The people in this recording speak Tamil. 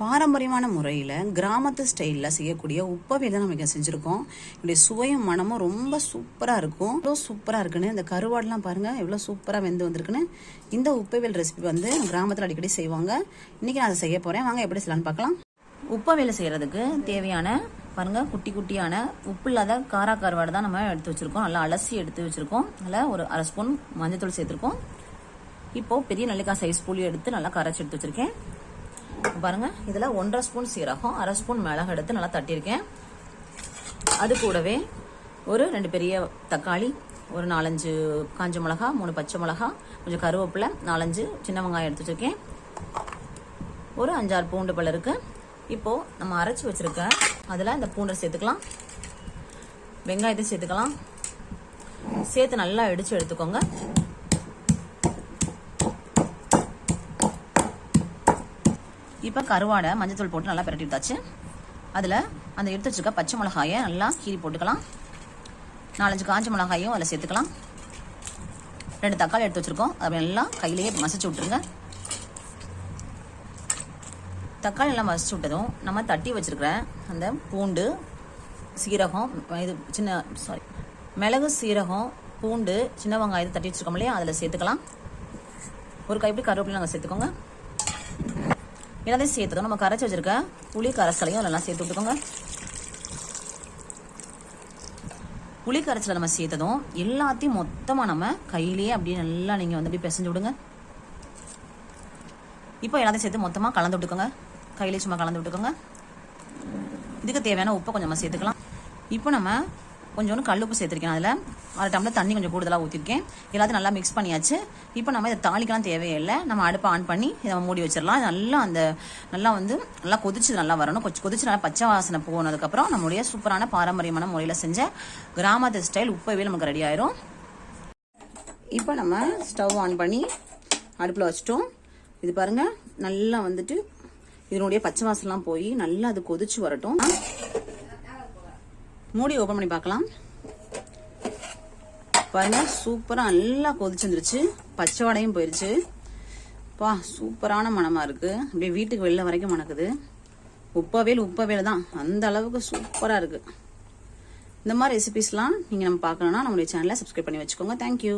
பாரம்பரியமான முறையில் கிராமத்து ஸ்டைலில் செய்யக்கூடிய உப்பவே தான் நம்ம இங்கே செஞ்சுருக்கோம். இப்படி சுவையும் மனமும் ரொம்ப சூப்பராக இருக்கும். எவ்வளோ சூப்பராக இருக்குன்னு இந்த கருவாடெலாம் பாருங்கள் எவ்வளோ சூப்பராக வெந்து வந்திருக்குன்னு. இந்த உப்பவேல் ரெசிபி வந்து கிராமத்தில் அடிக்கடி செய்வாங்க. இன்றைக்கி நான் அதை செய்ய போகிறேன் வாங்க எப்படி செய்யலான்னு பார்க்கலாம். உப்பவேலை செய்கிறதுக்கு தேவையான பாருங்க குட்டி குட்டியான உப்பு இல்லாத காரா கருவாடு தான் நம்ம எடுத்து வச்சுருக்கோம். நல்லா அலசி எடுத்து வச்சுருக்கோம். அதில் ஒரு அரை ஸ்பூன் மஞ்சத்தூள் சேர்த்துருக்கோம். இப்போது பெரிய நெல்லிக்காய் சைஸ் புளி எடுத்து நல்லா கரைச்சி எடுத்து வச்சுருக்கேன். பாருங்கள் பாருங்க இதில் ஒன்றரை ஸ்பூன் சீரகம் அரை ஸ்பூன் மிளகு எடுத்து நல்லா தட்டியிருக்கேன். அது கூடவே ஒரு ரெண்டு பெரிய தக்காளி ஒரு நாலஞ்சு காஞ்ச மிளகா மூணு பச்சை மிளகா கொஞ்சம் கருவேப்பிலை நாலஞ்சு சின்ன வெங்காயம் எடுத்து வச்சுருக்கேன். ஒரு அஞ்சாறு பூண்டு பல் இருக்குது இப்போது நம்ம அரைச்சி வச்சுருக்க அதில் இந்த பூண்டை சேர்த்துக்கலாம். வெங்காயத்தை சேர்த்துக்கலாம். சேர்த்து நல்லா இடித்து எடுத்துக்கோங்க. இப்போ கருவாடை மஞ்சத்தூள் போட்டு நல்லா பிரட்டி விட்டாச்சு அதில் அந்த எடுத்து வச்சிருக்க பச்சை மிளகாயை நல்லா கீறி போட்டுக்கலாம். நாலஞ்சு காஞ்ச மிளகாயும் அதில் சேர்த்துக்கலாம். ரெண்டு தக்காளி எடுத்து வச்சிருக்கோம். அதை எல்லாம் கையிலேயே மசிச்சு விட்டுருங்க. தக்காளி எல்லாம் மசிச்சு விட்டதும் நம்ம தட்டி வச்சிருக்கிற அந்த பூண்டு சீரகம் இது சின்ன சாரி மிளகு சீரகம் பூண்டு சின்ன வெங்காயத்தை தட்டி வச்சிருக்கோம் இல்லையா? அதில் சேர்த்துக்கலாம். ஒரு கைப்பிடி கருவேப்பிலை நாங்கள் சேர்த்துக்கோங்க. எல்லாத்தையும் சேர்த்துக்கோங்க நம்ம கரைச்சி வச்சிருக்க புளி கரைசலையும் அதெல்லாம் சேர்த்து விட்டுக்கோங்க. புளி கரைச்சலை நம்ம சேர்த்ததும் எல்லாத்தையும் மொத்தமாக நம்ம கையிலேயே அப்படியே நல்லா நீங்கள் வந்து அப்படியே பிசைஞ்சு விடுங்க. இப்போ எல்லாத்தையும் சேர்த்து மொத்தமாக கலந்து விட்டுக்கோங்க. கையிலே சும்மா கலந்து விட்டுக்கோங்க. இதுக்கு தேவையான உப்பை கொஞ்சம் நம்ம சேர்த்துக்கலாம். இப்போ நம்ம கொஞ்சோண்டு கல்லுப்பு சேர்த்துருக்கேன். அதில் அரை டம்ளர் தண்ணி கொஞ்சம் கூடுதலாக ஊற்றிருக்கேன் எல்லாத்தையும் நல்லா மிக்ஸ் பண்ணியாச்சு. இப்போ நம்ம இதை தாளிக்கலாம் தேவையில்லை. நம்ம அடுப்பை ஆன் பண்ணி இதை நம்ம மூடி வச்சிடலாம். நல்லா அந்த நல்லா வந்து நல்லா கொதிச்சு நல்லா வரணும். கொச்சு கொதிச்சு நல்லா பச்சை வாசனை போனதுக்கப்புறம் நம்மளுடைய சூப்பரான பாரம்பரியமான முறையில் செஞ்ச கிராமத்து ஸ்டைல் உப்பவே நமக்கு ரெடி ஆயிரும். இப்போ நம்ம ஸ்டவ் ஆன் பண்ணி அடுப்பில் வச்சிட்டோம். இது பாருங்க நல்லா வந்துட்டு இதனுடைய பச்சை வாசம்லாம் போய் நல்லா அது கொதிச்சு வரட்டும். மூடி ஓப்பன் பண்ணி பார்க்கலாம். பாருங்க சூப்பரா நல்லா கொதிச்சிருந்துருச்சு. பச்சை வடையும் போயிருச்சு. பா சூப்பரான மணமா இருக்கு. அப்படியே வீட்டுக்கு வெளில வரைக்கும் மணக்குது. உப்பவேல் உப்பவேல் தான். அந்த அளவுக்கு சூப்பரா இருக்கு. இந்த மாதிரி ரெசிபிஸ்லாம் நீங்க நம்ம பார்க்கணும்னா நம்மளுடைய சேனலை சப்ஸ்கிரைப் பண்ணி வச்சுக்கோங்க. தேங்க்யூ